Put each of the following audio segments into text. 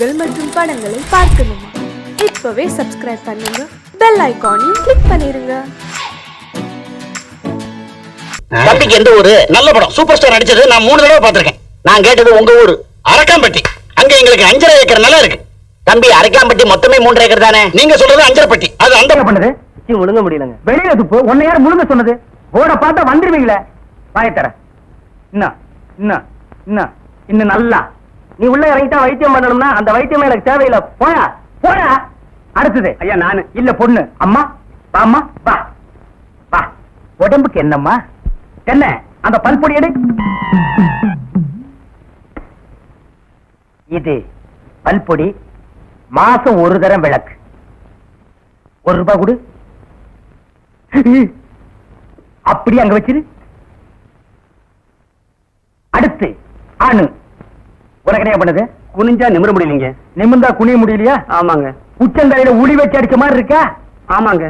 நிகழ்ச்சிகள் மற்றும் படங்களை பார்க்கணுமா? இப்பவே சப்ஸ்கிரைப் பண்ணுங்க. பெல் ஐகானையும் கிளிக் பண்ணிருங்க. தம்பிக்கு எந்த ஊரு? நல்ல படம். சூப்பர் ஸ்டார் நடிச்சது நான் மூணு தடவை பார்த்திருக்கேன். நான் கேட்டது உங்க ஊரு. அரக்காம்பட்டி. அங்க எங்களுக்கு அஞ்சரை ஏக்கர் நிலம் இருக்கு. தம்பி அரக்காம்பட்டி மொத்தமே மூன்று ஏக்கர் தானே? நீங்க சொல்றது அஞ்சரைப்பட்டி. அது அந்த பண்ணுது முழுங்க முடியலங்க. வெளியில துப்பு. உன்னை யார் முழுங்க சொன்னது? போட பார்த்தா வந்துருவீங்களே. வாயத்தர இன்னும் இன்னும் இன்னும் இன்னும் நல்லா. நீ உள்ள இறங்கிட்டா வைத்தியம் பண்ணணும்னா அந்த வைத்தியம் எனக்கு தேவையில்லை. போடா போடா. அடுத்தது. ஐயா நானு. இல்ல பொண்ணு. அம்மா வாம்மா வா. வா. உடம்புக்கு என்னம்மா? என்ன? அந்த பல்பொடி எடு. இது பல்பொடி மாசம் ஒரு தரம் விளக்கு. ஒரு ரூபாய் கொடு. அப்படி அங்க வச்சிரு. அடுத்து ஆணு. உனக்கு என்ன பண்ணுது? குனிஞ்சா நிமிர முடியலீங்க. நிமிர்ந்தா குனிய முடியலையா? ஆமாங்க. உச்சந்தலையில உளி வச்சு அடிச்ச மாதிரி இருக்கா? ஆமாங்க.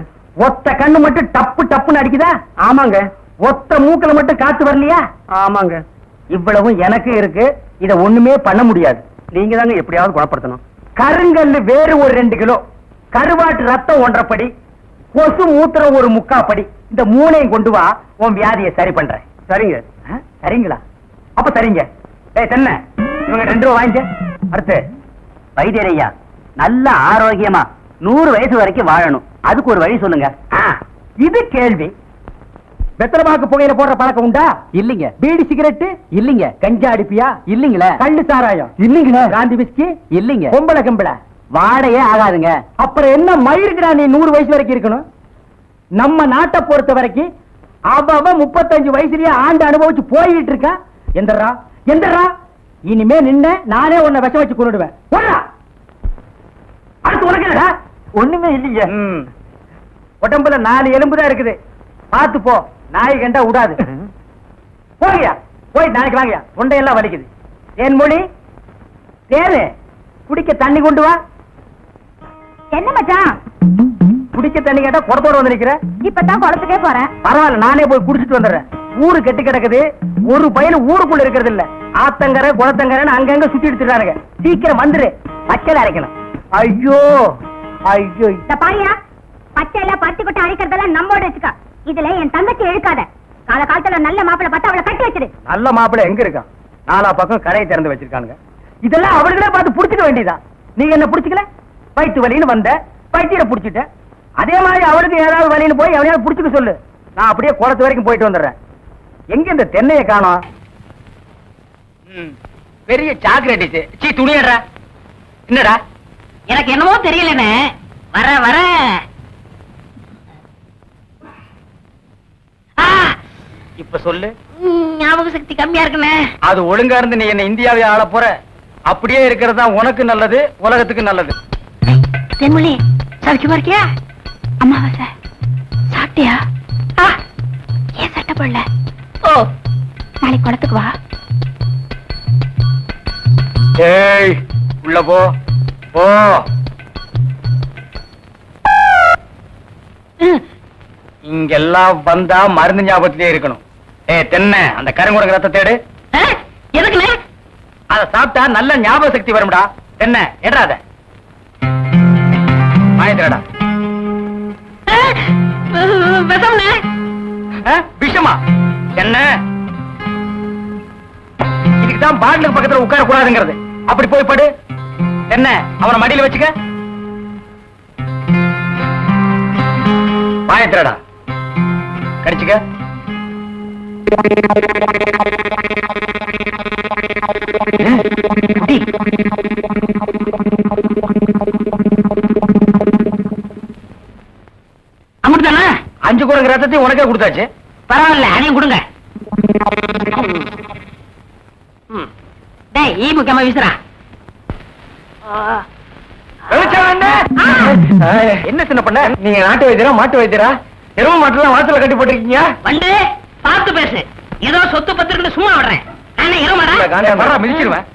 ஒத்த கண்ணு மட்டும் டப்பு டப்புன்னு அடிக்குதா? ஆமாங்க. ஒத்த மூக்கல மட்டும் காத்து வரலையா? ஆமாங்க. இவ்வளவும் எனக்கு இருக்கு. இத ஒண்ணுமே பண்ண முடியாது. நீங்க தாங்க எப்படியாவது குணப்படுத்தணும். கருங்கல்லு வேறு ஒரு ரெண்டு கிலோ. கருவாட்டு ரத்தம் ஒன்றரை கொசு மூத்திரம் ஒரு முக்கா படி இந்த மூணையும் கொண்டு வா. உன் வியாதியை சரி பண்றேன். சரிங்க. சரிங்களா? அப்ப சரிங்க. ஏய் தென்ன. இவங்க ரெண்டு ரூபா வாங்கிக்க. அடுத்து வைத்தியரையா நல்ல ஆரோக்கியமா நூறு வயசு வரைக்கும் வாழணும். அதுக்கு ஒரு வழி சொல்லுங்க. இது கேள்வி. வெத்தலமாக்கு புகையில போடுற பழக்கம் உண்டா? இல்லீங்க. பீடி சிகரெட் இல்லீங்க. கஞ்சா அடிப்பியா? இல்லீங்களே. கள்ளு சாராயம்? இல்லீங்களே. காந்தி விஸ்கி இல்லீங்க. பொம்பளை கம்பளை? வாடையே ஆகாதுங்க. அப்புறம் என்ன மயிருக்குடா நீ நூறு வயசு வரைக்கும் இருக்கணும்? நம்ம நாட்டை பொறுத்த வரைக்கும் அவ முப்பத்தஞ்சு வயசுலயே ஆண்டு அனுபவிச்சு போயிட்டு இருக்கா? எந்தரா எந்தரா. இனிமே நின்ன நானே உன்னை விஷம் வச்சு கொண்டுடுவேன் போடா அடுத்து உனக்கு ஒண்ணுமே இல்லைங்க உடம்புல நாலு எலும்பு தான் இருக்குது. பார்த்து போ. நாய் கண்டா விடாது போங்கயா போய் நாளைக்கு வாங்கயா தொண்டையெல்லாம் வலிக்குது. தேன் மொழி தேனு குடிக்க தண்ணி கொண்டு வா. என்ன மச்சான்? குடிக்க தண்ணி கேட்டா குடத்தோட வந்து நிக்கிற. இப்பதான் குளத்துக்கே போறேன். பரவாயில்ல நானே போய் குடிச்சிட்டு வந்துடுறேன். ஊரு கெட்டு கிடக்குது. ஒரு பையன் ஊருக்குள்ள இருக்கிறது இல்ல ஆத்தங்கரை குளத்தங்கரைன்னு அங்கங்க சுத்தி எடுத்துட்டானுங்க. சீக்கிரம் வந்துரு. பச்சையில அரைக்கணும். ஐயோ ஐயோ. இந்த பாரியா பச்சையில பத்து கொட்டை அழைக்கிறதெல்லாம் நம்மோட வச்சுக்க. இதுல என் தங்கச்சி இழுக்காத கால காலத்துல நல்ல மாப்பிளை பார்த்து அவளை கட்டி வச்சிரு. நல்ல மாப்பிள்ளை எங்க இருக்கான்? நாலா பக்கம் கரையை திறந்து வச்சிருக்கானுங்க. இதெல்லாம் அவர்களே பார்த்து புடிச்சுக்க வேண்டியதா? நீங்க என்ன புடிச்சுக்கல? வயிற்று வலின்னு வந்த வயிற்ற புடிச்சிட்ட. அதே மாதிரி அவளுக்கு ஏதாவது வலின்னு போய் எவனையாவது புடிச்சுக்க சொல்லு. நான் அப்படியே குளத்து வரைக்கும் போயிட்டு வந்துடுறேன். எங்க இந்த தென்னையை காணோம்? பெரிய சாக்லேட் சீ துணியடா. என்னடா? எனக்கு என்னமோ தெரியலனே வர வர. இப்ப சொல்லு. ஞாபக சக்தி கம்மியா இருக்குண்ணே. அது ஒழுங்கா இருந்து நீ என்ன இந்தியாவை ஆள போற. அப்படியே இருக்கிறது தான் உனக்கு நல்லது உலகத்துக்கு நல்லது. தென்மொழி சௌக்கியமா இருக்கியா? அம்மாவாசை சாப்பிட்டியா? ஆ, ஏன் சட்டை போடல? ஓ நாளைக்கு குளத்துக்கு வா. ஏய் உள்ள போ. போ. இங்கெல்லாம் வந்தா மருந்து ஞாபகத்திலே இருக்கணும். ஏய் தென்னை அந்த கருங்குரங்க ரத்த தேடு. எதுக்குண்ணே அத சாப்பிட்டா நல்ல ஞாபக சக்தி வரும்டா. என்ன எடா அத வாங்கிக்கிறடா ஆ, விஷம்ண்ணே விஷமா? என்ன? இதுக்கு தான் பாட்டிலுக்கு பக்கத்துல உட்கார கூடாதுங்கிறது அப்படி போய் படு. என்ன அவன மடியில வச்சுக்க? பாயத்திரடா கடிச்சுக்க. குடி. அஞ்சு கூட ரத்தத்தையும் உனக்கே கொடுத்தாச்சு. பரவாயில்ல அதையும் கொடுங்க. ம். என்ன? என்ன சின்ன பண்ண? நீங்க நாட்டு வைத்தியரா மாட்டு வைத்தியரா? எரும மாட்டுலாம் வாசல்ல கட்டி போட்டிருக்கீங்க? வந்து பார்த்து பேசு. ஏதோ சொத்து சும்மா விடுறேன். மிதிச்சிருவேன்.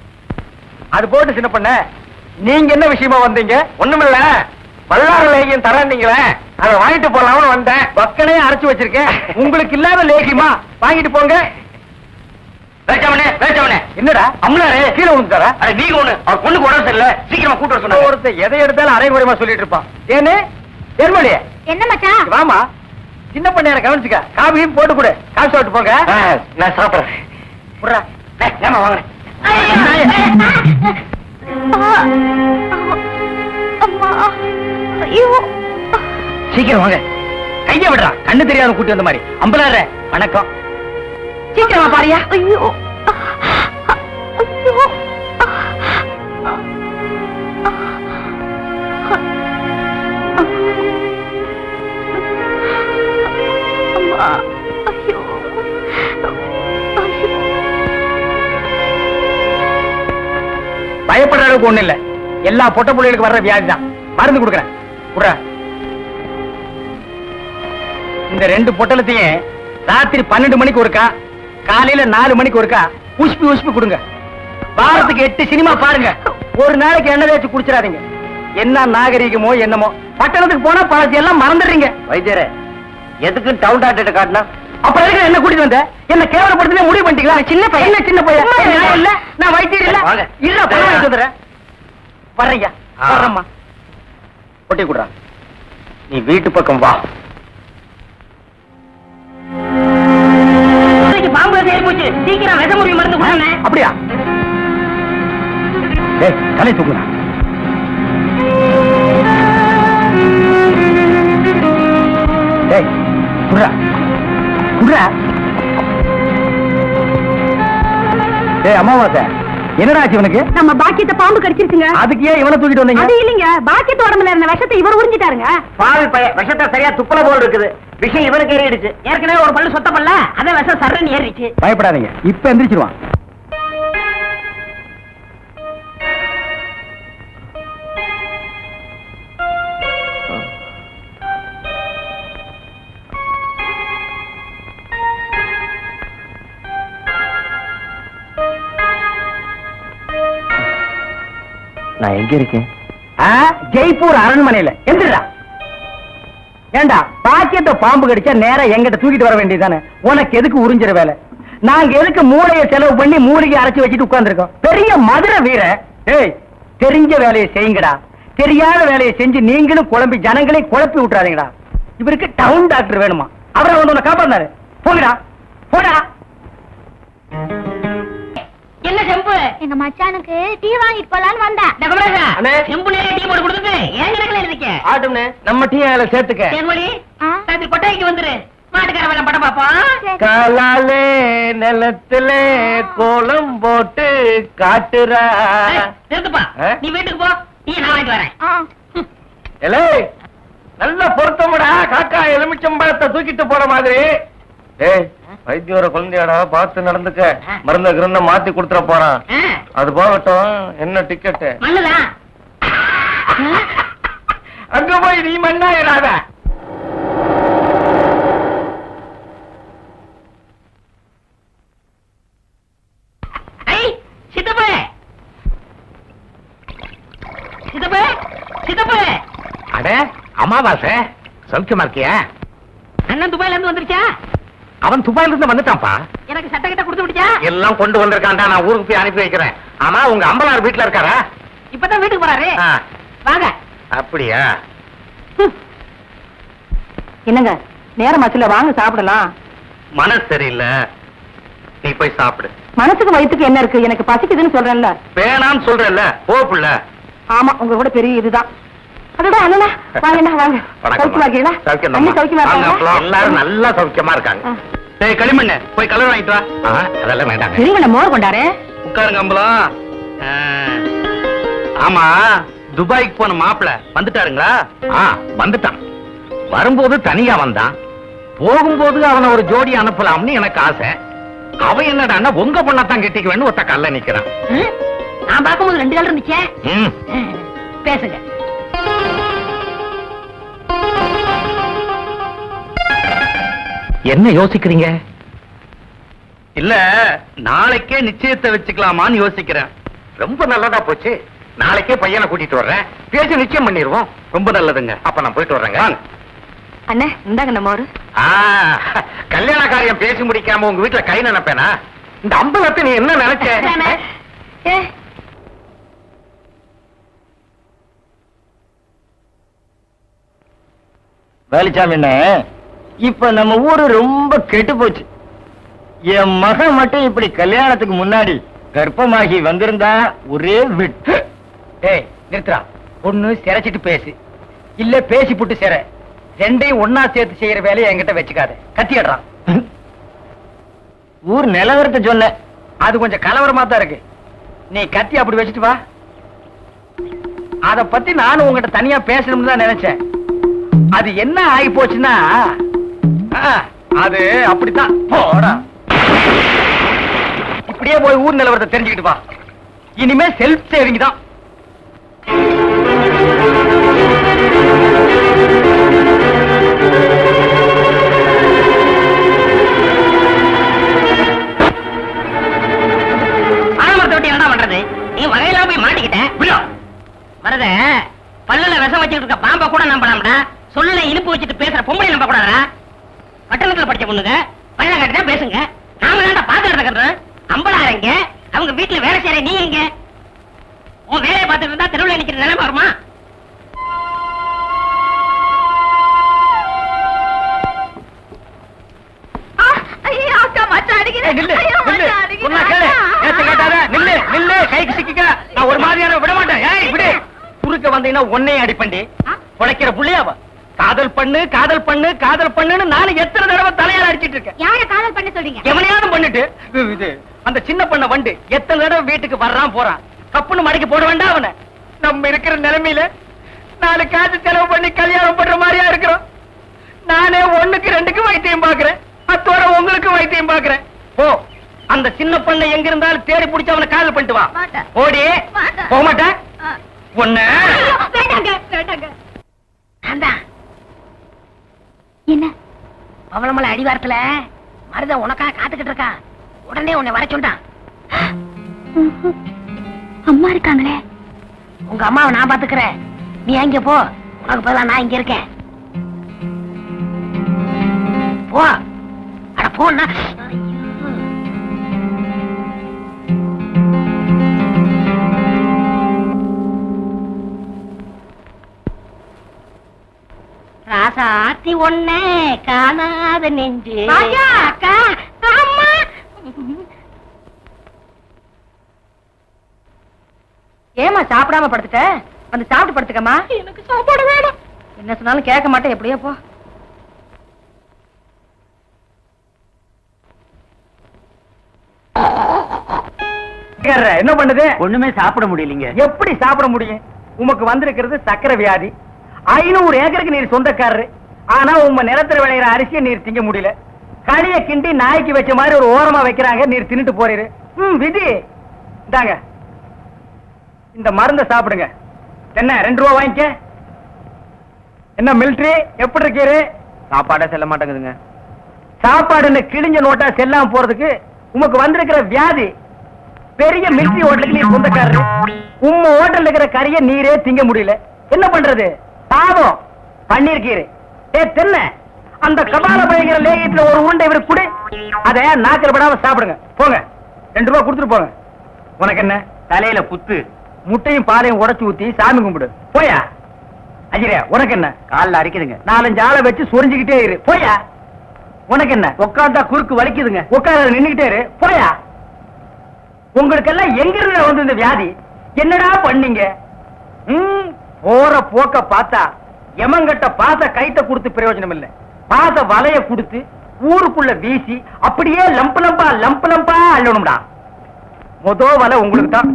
அது போட்டு சின்ன பண்ண நீங்க என்ன விஷயமா வந்தீங்க? ஒண்ணுமில்ல. வல்லார லேகியம் தரேன்னீங்களே. அதை வாங்கிட்டு போலாம்னு வந்தேன். பக்கனே அரைச்சு வச்சிருக்கேன். உங்களுக்கு இல்லாத லேகியமா? வாங்கிட்டு போங்க. வேச்சவனே வேச்சவனே என்னடா? அம்மனாரே கீழே விழுந்துட்டாரா அட நீங்க ஒண்ணு அவர் பொண்ணுக்கு உடம்பு சரியில்லை சீக்கிரமா கூட்டு வர சொன்னாங்க. ஒருத்தர் எதை எடுத்தாலும் அரைகுறைமா சொல்லிட்டு இருப்பான். ஏன்னு எருமொழியே என்ன மச்சான்? வாமா சின்ன பண்ணையார கவனிச்சுக்க. காபியும் போட்டு கொடு. காசு சாப்பிட்டு போங்க. நான் சாப்பிடுறேன். புடுறா ஏம்மா வாங்குறேன் சீக்கிரம் வாங்க. கைய விடுறா. கண்ணு தெரியாத கூட்டி வந்த மாதிரி. அம்பலாற வணக்கம். சீக்கிரமா பாரியா. ஐயோ. பயப்படுற அளவுக்கு ஒண்ணு இல்ல. எல்லா பொட்ட புள்ளைகளுக்கு வர்ற வியாதி தான். மருந்து கொடுக்குறேன். குடுறா. இந்த ரெண்டு பொட்டலத்தையும் ராத்திரி பன்னெண்டு மணிக்கு ஒருக்கா காலையில நாலு மணிக்கு ஒருக்கா உஷ்பி உஷ்பி கொடுங்க. வாரத்துக்கு எட்டு சினிமா பாருங்க. ஒரு நாளைக்கு எண்ணெய் தேய்ச்சி குடிச்சிடாதீங்க. என்ன நாகரீகமோ என்னமோ. பட்டணத்துக்கு போனா பழசி எல்லாம் மறந்துடுறீங்க. வைத்தியரே எதுக்கு டவுன் டாக்டர் காட்டினா? அப்புறம் எதுக்கு என்ன கூட்டிட்டு வந்த என்ன கேவலப்படுத்தி முடிவு பண்ணிட்டீங்களா? சின்ன பையன். என்ன சின்ன பையன்? நான் இல்ல. நான் வைத்தியர் இல்ல. இல்ல பணம் வர்றீங்க வர்றம்மா. ஒட்டி குடுறா. நீ வீட்டு பக்கம் வா. தலை தூக்குறா. டேய் குடுறா. குடுறா. டேய் அம்மாவாசை என்னடா ஆச்சு இவனுக்கு? நம்ம பாக்கியத்தை பாம்பு கடிச்சிருச்சுங்க. அதுக்கு ஏன் இவனை தூக்கிட்டு வந்தீங்க? அது இல்லைங்க. பாக்கியத்து உடம்புல இருந்த விஷத்தை இவர் உறிஞ்சிட்டாருங்க. பாவி பைய விஷத்தை சரியா துப்பல போல் இருக்குது. விஷயம் இவனுக்கு ஏறிடுச்சு. ஏற்கனவே ஒரு பல்லு சொத்த பல்ல அத விஷம் சர்றன்னு ஏறிச்சு பயப்படாதீங்க. இப்ப எந்திரிச்சிருவான். நான் எங்க இருக்கேன்? ஜெய்ப்பூர் அரண்மனையில. எந்திரா ஏண்டா பாக்கியத்தை பாம்பு கடிச்சா நேரா எங்கிட்ட தூக்கிட்டு வர வேண்டியதானே உனக்கு எதுக்கு உறிஞ்சிற வேலை? நாங்க எதுக்கு மூளைய செலவு பண்ணி மூலிகை அரைச்சு வச்சுட்டு உட்கார்ந்துருக்கோம்? பெரிய மதுரை வீர ஏய் தெரிஞ்ச வேலையை செய்யுங்கடா. தெரியாத வேலையை செஞ்சு நீங்களும் குழம்பி ஜனங்களையும் குழப்பி விட்டுறாதீங்கடா. இவருக்கு டவுன் டாக்டர் வேணுமா? அவரை வந்து உன்னை காப்பாந்தாரு போங்கடா. போடா என்ன செம்பு? எங்க மச்சானுக்கு டீ வாங்கிட்டு போலான்னு வந்தேன். அண்ணே. செம்புலே டீ போட்டு கொடுத்துட்டு ஏன் கணக்குல இருந்துக்க ஆட்டும்னே நம்ம டீ அதில் சேர்த்துக்க. தேன்மொழி ராத்திரி கொட்டாய்க்கு வந்துரு. மாட்டுக்கார வேலை படம் பாப்போம் காலாலே நிலத்துல கோலம் போட்டு காட்டுறா. நிறுத்துப்பா? நீ வீட்டுக்கு போ. டீ நான் வாங்கிட்டு வரேன். எலே நல்ல பொருத்தமுடா. காக்கா எலுமிச்சம்பழத்தை தூக்கிட்டு போற மாதிரி. ஏய் வைத்தியோர குழந்தையாடா பார்த்து நடந்துக்க. மருந்த கிருந்த மாத்தி கொடுத்துட போறான். அது போகட்டும் என்ன மண்ணுதான் அங்க போய் நீ மண்ணா ஏறாத. ஐ சித்தப்பு. சித்தப்பு சித்தப்பு. அட அமாவாசை. சௌக்கியமா இருக்கியா? அண்ணன் துபாயில இருந்து வந்துருச்சா? அவன் துபாயில இருந்து வந்துட்டான்ப்பா. எனக்கு சட்டை கிட்ட கொடுத்து விடுச்சா எல்லாம் கொண்டு வந்திருக்கான்டா நான் ஊருக்கு போய் அனுப்பி வைக்கிறேன். ஆமா உங்க அம்பலார் வீட்டுல இருக்காரா? இப்பதான் வீட்டுக்கு போறாரு. வாங்க. அப்படியா? என்னங்க நேரமாச்சுல வாங்க சாப்பிடலாம். மனசு சரியில்லை. நீ போய் சாப்பிடு. மனசுக்கு வயித்துக்கு என்ன இருக்கு? எனக்கு பசிக்குதுன்னு சொல்றேன்ல. வேணாம்னு சொல்றேல்ல போ புள்ள. ஆமா உங்க கூட பெரிய இதுதான். அதோட அண்ணா வாங்க. வாங்க சௌக்கியமா இருக்கீங்களா? சௌக்கியமா? எல்லாரும் நல்லா சௌக்கியமா இருக்காங்க. டேய் களிமண்ணு போய் கலர் வாங்கிட்டு வா. அதெல்லாம் வேண்டாங்க. இருங்கள மோர் கொண்டாரு? உட்காருங்க அம்பலம். ஆமா துபாய்க்கு போன மாப்பிள வந்துட்டாருங்களா? ஆ வந்துட்டான். வரும்போது தனியா வந்தான். போகும்போது அவனை ஒரு ஜோடி அனுப்பலாம்னு எனக்கு ஆசை. அவன் என்னடான்னா உங்க பொண்ணத்தான் கெட்டிக்குவேன்னு ஒத்த கல்ல நிக்கிறான்? நான் பார்க்கும்போது ரெண்டு கால் இருந்துச்சே? பேசுங்க. என்ன யோசிக்கிறீங்க? இல்ல நாளைக்கே நிச்சயத்தை வச்சுக்கலாமான்னு யோசிக்கிறேன். ரொம்ப நல்லதா போச்சு. நாளைக்கே பையனை கூட்டிட்டு வர்றேன். பேசி நிச்சயம் பண்ணிடுவோம் ரொம்ப நல்லதுங்க. அப்ப நான் போயிட்டு வர்றேங்க. அண்ணே இந்தாங்க நம்ம ஆ, கல்யாண காரியம் பேசி முடிக்காம உங்க வீட்டுல கை நினைப்பேனா? இந்த அம்பலத்தை நீ என்ன நினைச்ச? வேலுச்சாமி இப்ப நம்ம ஊரு ரொம்ப கெட்டு போச்சு. என் மகன் மட்டும் இப்படி கல்யாணத்துக்கு முன்னாடி கர்ப்பமாகி வந்திருந்தா ஒரே விட்டு ஏய் நிறுத்துறா ஒண்ணு சிரைச்சிட்டு பேசு. இல்ல பேசி புட்டு சிற. ரெண்டையும் ஒன்னா சேர்த்து செய்யற வேலையை என்கிட்ட வச்சுக்காத. கத்திடுறான் ஊர் நிலவரத்தை சொன்ன. அது கொஞ்சம் கலவரமா தான் இருக்கு. நீ கத்தி அப்படி வச்சுட்டு வா. அத பத்தி நானும் உங்ககிட்ட தனியா பேசணும்னு தான் நினைச்சேன். அது என்ன ஆகி போச்சுன்னா அது அப்படித்தான். போடா இப்படியே போய் ஊர் நிலவரத்தை தெரிஞ்சுக்கிட்டு வா. இனிமே செல்ஃப் சேவிங் தான். சிக்கிக்க. நான் ஒரு மாதிரியான விட மாட்டேன். ஏய், விடு. குறுக்க வந்தீங்கன்னா உன்னையும் அடிப்பண்டி பொழைக்கிற புள்ளையாவ. காதல் பண்ணு காதல் பண்ணு காதல் பண்ணுன்னு நானும் எத்தனை தடவை தலையால அடிச்சிட்டு இருக்கேன். யார காதல் பண்ண சொல்றீங்க? எவனையாவது பண்ணிட்டு இது- இது அந்த சின்ன பண்ண வண்டு எத்தனை தடவை வீட்டுக்கு வர்றான் போறான். கப்புன்னு மடக்கி போட வேண்டாம் அவனை. நம்ம இருக்கிற நிலைமையில நாலு காசு செலவு பண்ணி கல்யாணம் பண்ற மாதிரியா இருக்கிறோம். நானே ஒண்ணுக்கு ரெண்டுக்கு வைத்தியம் பாக்குறேன் அத்தோட உங்களுக்கு வைத்தியம் பாக்குறேன் போ. அந்த சின்ன பண்ண எங்க இருந்தாலும் தேடி பிடிச்சு அவனை காதல் பண்ணிட்டு வா. ஓடி. போக மாட்டேன் ஒண்ணு என்ன? பவளமலை அடிவாரத்துல மருத உனக்காக காத்துக்கிட்டு இருக்கான் உடனே உன்னை வர சொன்னான் அம்மா இருக்காங்களே. உங்க அம்மாவை நான் பாத்துக்கிறேன். நீ அங்க போ. உனக்கு பதிலா நான் இங்க இருக்கேன். போ. அட போன்னா. ராசாத்தி ஒண்ணே காணாத நெஞ்சு. அக்கா, அம்மா! ஏமா சாப்பிடாம படுத்துட்ட? வந்து சாப்பிட்டு படுத்துக்கமா எனக்கு சாப்பாடு வேணும். என்ன சொன்னாலும் கேட்க மாட்டேன். எப்படியோ போ. என்ன பண்ணுது? ஒண்ணுமே சாப்பிட முடியலீங்க. எப்படி சாப்பிட முடியும்? உமக்கு வந்திருக்கிறது சக்கரை வியாதி. ஐநூறு ஏக்கருக்கு நீர் சொந்தக்காரரு. ஆனா உங்க நிலத்துல விளையிற அரிசியை நீர் திங்க முடியல. களிய கிண்டி நாய்க்கு வச்ச மாதிரி ஒரு ஓரமா வைக்கிறாங்க நீர் தின்னுட்டு போறீரு. ம் விதி. இந்தாங்க. இந்த மருந்த சாப்பிடுங்க. என்ன ரெண்டு ரூபா வாங்கிக்க? என்ன மிலிட்ரி எப்படி இருக்கீரு? சாப்பாடே செல்ல மாட்டேங்குதுங்க. சாப்பாடுன்னு கிழிஞ்ச நோட்டா செல்லாம போறதுக்கு உமக்கு வந்திருக்கிற வியாதி. பெரிய மிலிட்டரி ஹோட்டலுக்கு நீர் சொந்தக்காரரு. உம்ம ஹோட்டல்ல இருக்கிற கறிய நீரே திங்க முடியல. என்ன பண்றது? பாவம். பண்ணிருக்கீரு ஏ தென்ன. அந்த கபால பயங்கர லேகியத்துல ஒரு உருண்டை இவருக்கு குடு. அத நாக்கில் படாம சாப்பிடுங்க. போங்க. ரெண்டு ரூபா கொடுத்துட்டு போங்க. உனக்கு என்ன? தலையில புத்து முட்டையும் பாலையும் உடைச்சு ஊத்தி சாமி கும்பிடு. போயா? அஜிரே உனக்கு என்ன? காலில் அரிக்குதுங்க. நாலஞ்சு ஆளை வச்சு சொரிஞ்சுக்கிட்டே இரு. போயா? உனக்கு என்ன? உட்காந்தா குறுக்கு வலிக்குதுங்க. உட்கார நின்னுகிட்டே இரு. போயா? உங்களுக்கெல்லாம் எங்க இருந்து வந்து இந்த வியாதி? என்னடா பண்ணீங்க? போற போக்க பார்த்தா எமங்கட்ட பாச கைட்ட கொடுத்து பிரயோஜனம் இல்ல பாச வலைய கொடுத்து ஊருக்குள்ள வீசி அப்படியே லம்பு லம்பா லம்பு லம்பா அள்ளணும்டா. மொத வலை உங்களுக்கு தான்.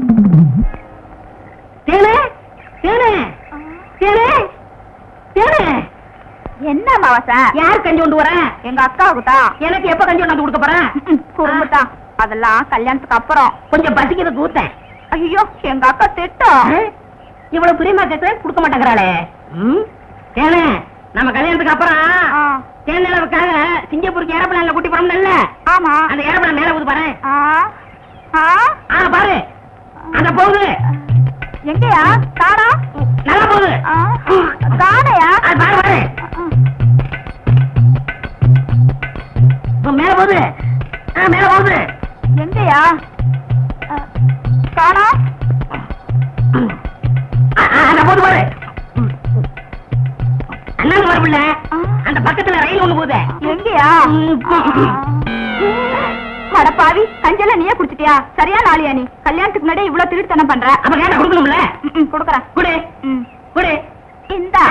என்ன மாவசா யார் கஞ்சி கொண்டு வரேன் எங்க அக்காவுக்கு தான். எனக்கு எப்ப கஞ்சி கொண்டாந்து கொடுக்க போறேன் குடும்பத்தான் அதெல்லாம் கல்யாணத்துக்கு அப்புறம். கொஞ்சம் பசிக்கிறது கூத்தேன் ஐயோ எங்க அக்கா திட்டம் இவ்வளவு பிரியமா கேட்கிறேன் கொடுக்க மாட்டேங்கிறாளே. ம்? ஏனே நம்ம கல்யாணத்துக்கு அப்புறம் தேன் நிலவுக்காக சிங்கப்பூருக்கு ஏரோப்ளான்ல கூட்டி போறோம்ல ஆமா. அந்த ஏரோப்ளான் மேல போகுது பாரு. ஆ. ஆ. ஆ பாரு. அந்த போகுது. எங்கயா? காடா நல்லா போகுது. காடையா அது பாரு பாரு. மேல போகுது. ஆ மேல போகுது. எங்க எங்கயா காணா வரவில்ல அந்த பக்கத்துல ரயில் ஒண்ணு போகுது. எங்கயா? அடப்பாவி கஞ்சல நீயே குடிச்சிட்டியா? சரியா நாளியா நீ? கல்யாணத்துக்கு முன்னாடி இவ்வளவு திருட்டுத்தனம் பண்ற. அப்ப கேட்ட கொடுக்கணும்ல? கொடுக்கறேன். குடு. குடு. இந்தா.